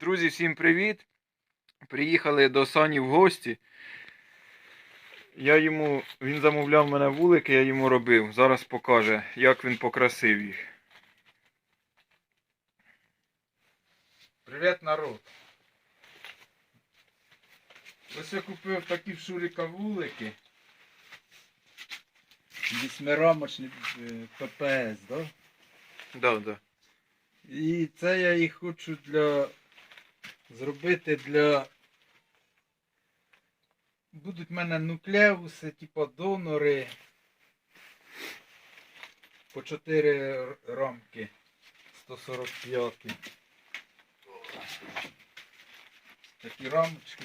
Друзі, всім привіт! Приїхали до Сані в гості. Я йому, він замовляв мене вулики, я йому робив. Зараз покаже, як він покрасив їх. Привіт, народ. Ось я купив такі в Шуріка вулики. Вісьмирамочні е, ППС, да? Да, да. І це я їх хочу для зробити для. Будуть в мене нуклеуси, типу донори. По 4 рамки 145. Такі рамочки.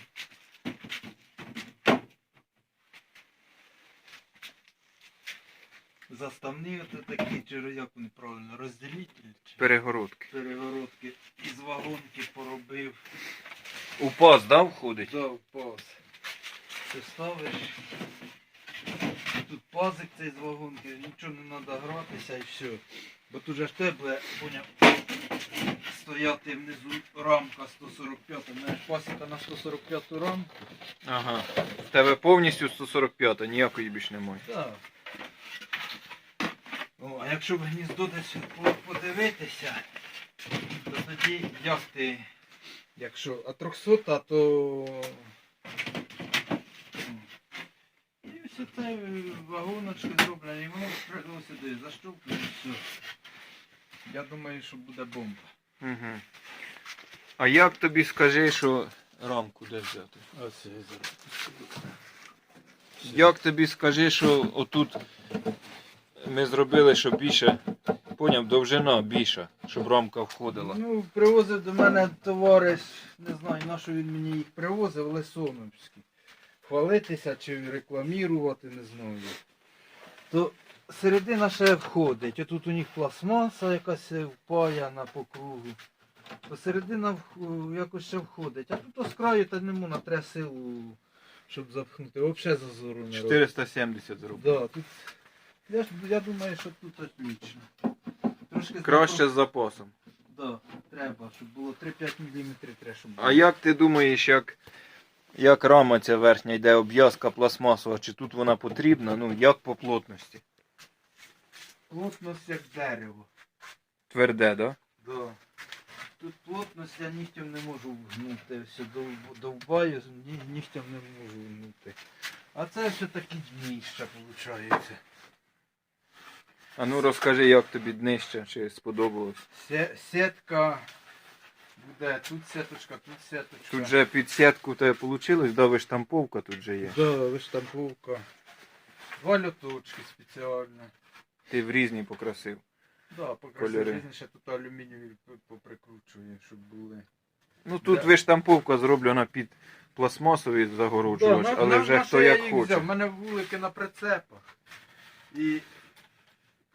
Заставні от такі, чи як вони правильно, розділитель. Чи? Перегородки. перегородки із вагонки поробив. У паз, да, входить? Дав паз. Ти ставиш. Тут пазик цей з вагонки, нічого не треба гратися і все. Бо тут же ж тебе, поняв, стояти внизу рамка 145, у мене ж пасіка на 145 рамку. Ага. В тебе повністю 145, ніякої більш немає. Так. О, а якщо в гніздо десь подивитися, то тоді як ти. Якщо а 300, то. І все це вагоночки зроблені, і воно прямо сюди заштовхує і все. Я думаю, що буде бомба. Угу. А як тобі скажи, що рамку де взяти? Ось я зараз. Як тобі скажи, що отут ми зробили, щоб більше, поняв, довжина більша, щоб рамка входила. Ну, привозив до мене товариш, не знаю, на що він мені їх привозив, Лисоновський. Хвалитися чи рекламірувати, не знаю. То середина ще входить. Отут у них пластмаса якась впаяна по кругу. То середина вх- якось ще входить. А тут з краю та не можна треба силу, щоб запхнути. Взагалі зазору не 470 зробив. Да, тут, я, ж- я думаю, що тут отлично. Трошки Краще з запасом. Да, треба, щоб було 3-5 мм треба, щоб було. А як ти думаєш, як, як рама ця верхня йде обв'язка пластмасова, чи тут вона потрібна? Ну, як по плотності? Плотність як дерево. Тверде, да? Да. Тут плотність я нігтем не можу вгнути. Все дов- довбаю, ні, нігтем не можу вгнути. А це все такі дніща виходить. А ну розкажи, як тобі днище, чи сподобалось. Се- Сітка буде, тут сіточка, тут сіточка. Тут же під сітку тебе вийшло, да, виштамповка тут же є. Да, виштамповка. Два льоточки спеціальні. Ти в різні покрасив. Да, Кольори. покрасив ще тут алюмінієві п- поприкручую, щоб були. Ну тут Да. виштамповка зроблена під пластмасовий загороджувач, але на- вже на хто як хоче. У мене вулики на прицепах. І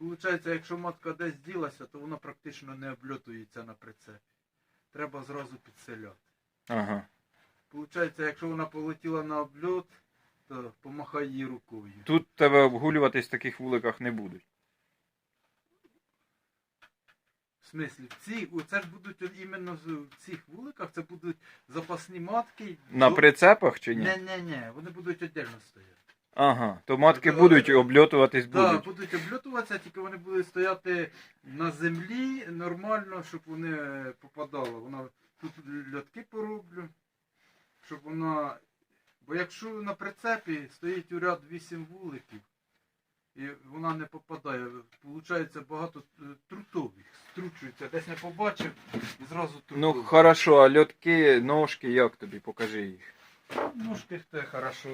виходить, якщо матка десь ділася, то вона практично не обльотується на прицепі. Треба зразу підселяти. Ага. Получається, якщо вона полетіла на обльот, то помахай її рукою. Тут тебе обгулюватись в таких вуликах не будуть. В смислі, в ці, це ж будуть от іменно в цих вуликах, це будуть запасні матки. На до- прицепах чи ні? Ні, ні, ні, вони будуть віддільно стояти. Ага. То матки Да. будуть обльотуватись Так, будуть. будуть обльотуватися, тільки вони будуть стояти на землі нормально, щоб вони попадали. Вона тут льотки пороблю, щоб вона. Бо якщо на прицепі стоїть у ряд 8 вуликів, і вона не попадає, виходить багато е, трутових, стручується, десь не побачив і зразу трутових. Ну хорошо, а льотки, ножки, як тобі? Покажи їх. Ножки те хорошо.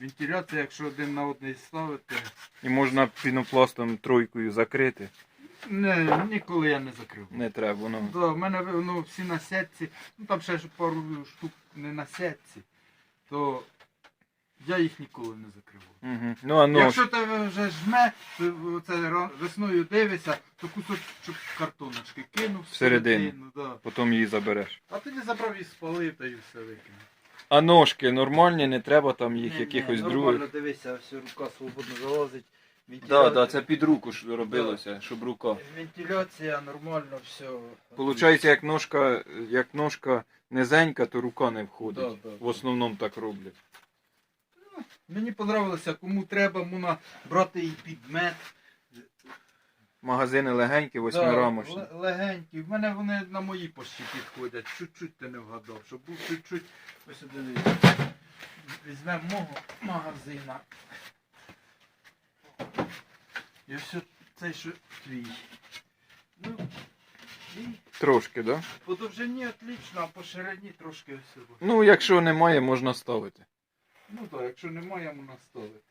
Вентиляція, якщо один на один ставити. І можна пінопластом тройкою закрити. Не, ніколи я не закрив. Не треба, воно. Да, в мене ну, всі на сетці, ну там ще ж пару штук не на сетці, то я їх ніколи не закривав. Угу. Ну а нож. Якщо тебе вже жме, то це ра- весною дивишся, то кусочок картоночки кинув Всередину. всередину, да. Потім її забереш. А тоді забрав і спалив та і все викинув. А ножки нормальні, не треба там їх якихось других. Нормально дивися, все, рука свободно залазить. Вентиля- да, це під руку ж робилося, щоб рука. Вентиляція нормально все. Получається, як ножка, як ножка низенька, то рука не входить. Да, да. В основному так роблять. Мені подобалося, кому треба, можна брати і підмет. Магазини легенькі, восьмирамочні. Да, легенькі. В мене вони на мої пошті підходять. Чуть-чуть ти не вгадав. Щоб був чуть-чуть. Ось дивіться. Візьмемо мого магазина. І все цей що твій. Ну, і Трошки, да? по довжині отлично, а по ширині трошки всього. Ну, якщо немає, можна ставити. Ну так, якщо немає, можна ставити.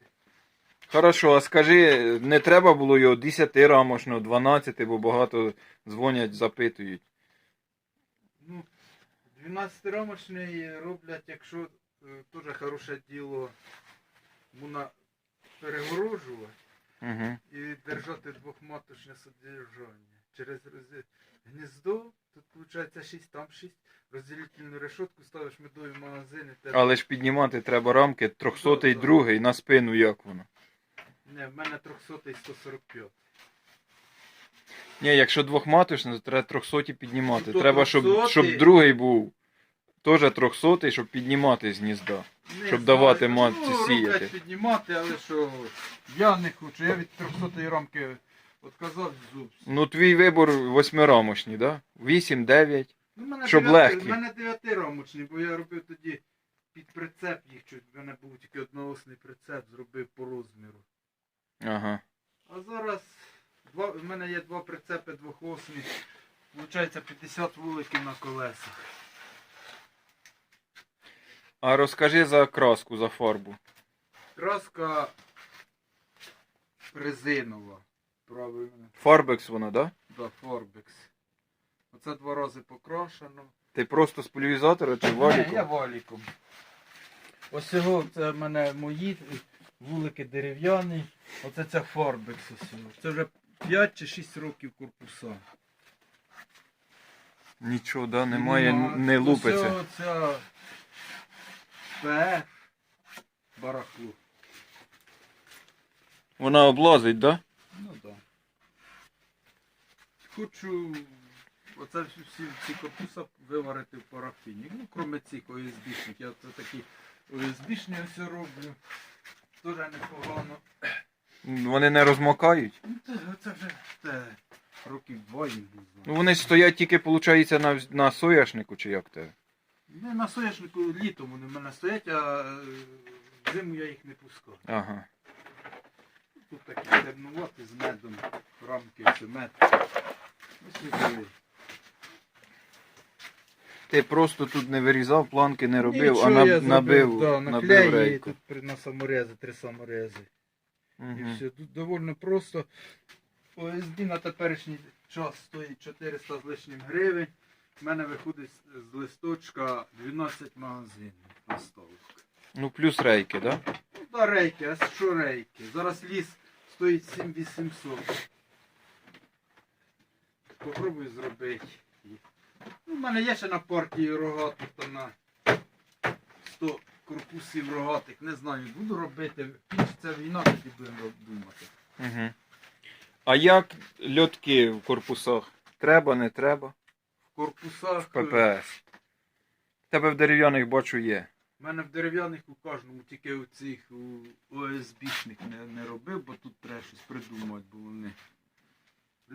Хорошо, а скажи, не треба було його 10 рамочного, 12, бо багато дзвонять, запитують. Ну, 12-рамочний роблять, якщо е, теж хороше діло, можна перегорожувати Угу. і держати двохматочне содержання. Через роз- гніздо, тут виходить 6, там 6, розділительну решетку ставиш медові магазини. те- Але ж піднімати треба рамки, 300 й Да, да. другий на спину, як воно. Не, в мене 300 і 145. Ні, якщо двохматочне, то треба 300 піднімати. Ну, то треба, щоб, 300-й. щоб другий був теж 300, щоб піднімати з гнізда. Не Щоб знаю, давати ну, матці роблять сіяти. піднімати, але що я не хочу, я від 300 рамки відказав зовсім. Ну, твій вибор восьмирамочний, да? 8, 9. Ну, в мене Щоб легкі. в мене дев'ятирамочний, бо я робив тоді під прицеп їх чуть. В мене був тільки одноосний прицеп, зробив по розміру. Ага. А зараз два, в мене є два прицепи двохосні. Получається 50 вуликів на колесах. А розкажи за краску, за фарбу. Краска резинова. Правильно. Фарбекс вона, да? Да, Форбекс. Оце два рази покрашено. Ти просто з пульвізатора чи Ні, я валіком. Ось цього це в мене мої вулики дерев'яні. Оце ця Форбекс ось. Це вже 5 чи 6 років корпуса. Нічого, да, немає, Нема. не лупиться. цього Ця ПФ барахло. Вона облазить, да? Ну так. Да. Хочу оце всі, всі ці корпуса виварити в парафіні. Ну, крім цих ОСБшних. Я це такі ОСБшні ось роблю. Дуже непогано. Вони не розмокають. Ну, це, це вже те, років був. Ну вони стоять тільки, виходить, на, на сояшнику, чи як те. Не на соняшнику літом вони в мене стоять, а е, зиму я їх не пускав. Ага. Тут такі темнувати з медом, рамки все мед. Ось. Ти просто тут не вирізав, планки не робив, Нічого а наб- я набив, да, набив наклеї, рейку. тут при- на саморези, три саморези. І все. Тут доволі просто. ОСБ на теперішній час стоїть 400 з лишнім гривень. У мене виходить з- з листочка 12 магазинів поставок. Ну плюс рейки, да? Ну, да, рейки, а що рейки? Зараз ліс стоїть 7800. Попробуй зробити. Ну, в мене є ще на партії рогатих, там на 100 корпусів рогатих. Не знаю, буду робити. Кінчиться війна, тоді будемо думати. Угу. А як льотки в корпусах? Треба, не треба? В корпусах. В ППС. Тебе в дерев'яних бачу є. У мене в дерев'яних у кожному, тільки у цих у ОСБшних не, не робив, бо тут треба щось придумати було не.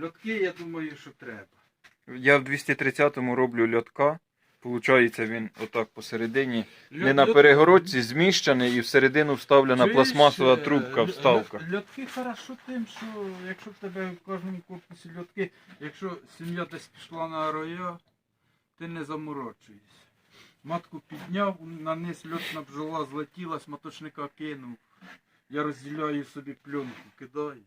Льотки, я думаю, що треба. Я в 230-му роблю льотка. Получається він отак посередині. Не на перегородці зміщений і всередину вставлена пластмасова е, трубка, вставка. ль- Льотки хорошо тим, що якщо в тебе в кожному корпусі льотки, якщо сім'я десь пішла на роя, ти не заморочуєшся. Матку підняв, на низ льотна бджола злетіла, з моточника кинув. Я розділяю собі пленку, кидаю.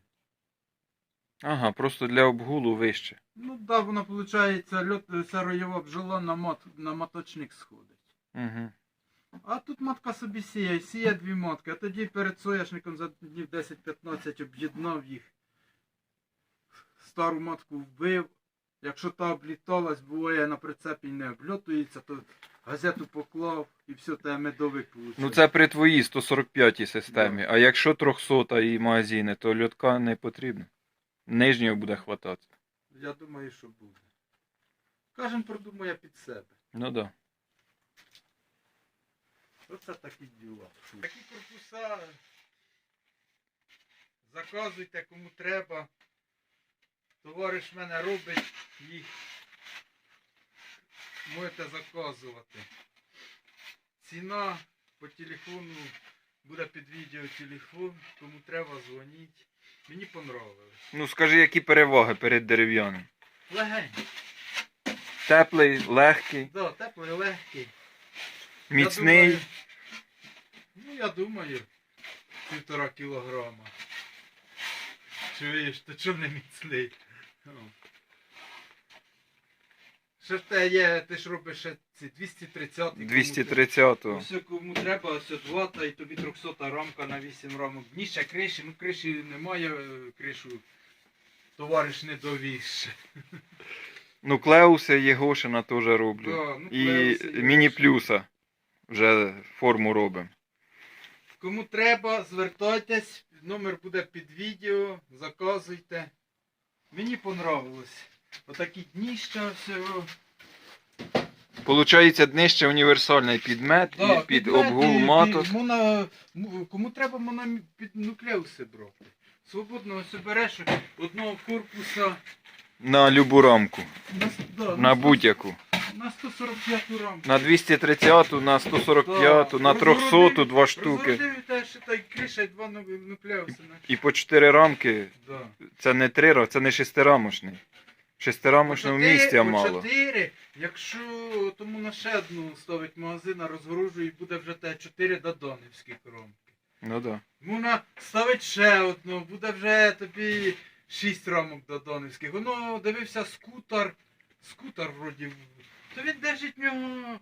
Ага, просто для обгулу вище. Ну так, да, вона виходить, льот, ця роєва бджола на, мат, на моточник сходить. Угу. А тут матка собі сіє, сіє дві матки, а тоді перед соняшником за днів 10-15 об'єднав їх. Стару матку вбив. Якщо та обліталась, буває на прицепі не обльотується, то газету поклав і все, те медовик получив. Ну це при твоїй 145 системі. А якщо 300 і магазини, то льотка не потрібно. Нижнього буде хватати. Я думаю, що буде. Кожен продумає під себе. Ну да. Оце такі діла. Такі корпуса. Заказуйте кому треба. Товариш мене робить їх. Можете заказувати. Ціна по телефону буде під відео телефон. Кому треба дзвоніть. Мені понравилось. Ну скажи, які переваги перед дерев'яним. Легенький. Теплий, легкий, Да, теплий, легкий. міцний. Я думаю, ну, я думаю, півтора кілограма. Чуєш, то чого не міцний? О. Ще в те є, ти ж робиш ще ці 230 кому 230 треба- Ось кому треба, ось от вата і тобі 300 рамка на 8 рамок. Дніще криші, ну криші немає, е, кришу товариш не довіз. Ну, Клеуси Єгошина теж роблю. Да, ну, І Клеуси, міні-плюса вже форму робимо. Кому треба, звертайтесь, номер буде під відео, заказуйте. Мені понравилось. Отакі дніща всього. Получається днище універсальний підмет і під підлеті, обгул маток. під моно- Кому треба моно під нуклеуси брати. Свободно ось береш одного корпуса На любу рамку. на, да, На будь-яку. на 145 рамку. На 230, на 145, Да. на 300 два штуки. Теж та й криша і два нуклеуси. на- І по 4 рамки. Да. Це не три ра- це не шестирамочний. Шестирамочного місця мало. Чотири, якщо тому на ще одну ставить магазин, а розгорожує, і буде вже те 4 додонівські рамки. Ну да. Можна ставить ще одну, буде вже тобі 6 рамок додонівських. Воно дивився скутер, скутер вроді. То він держить в нього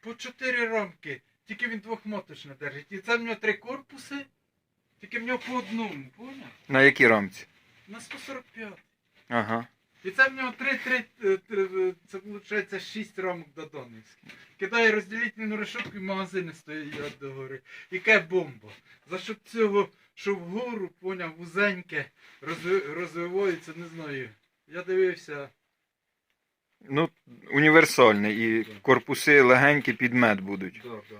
по 4 рамки. Тільки він двохмоточно держить. І це в нього три корпуси, тільки в нього по одному, поняв? На якій рамці? На 145. Ага. І це в нього 3, 3, це виходить 6 рамок до Донецька. Кидає розділительну решетку і магазини стоять до гори. Яке бомба. За що цього, що вгору, поняв, вузеньке, розвивається, не знаю. Я дивився. Ну, універсальний. І корпуси легенькі підмет будуть. Да, да.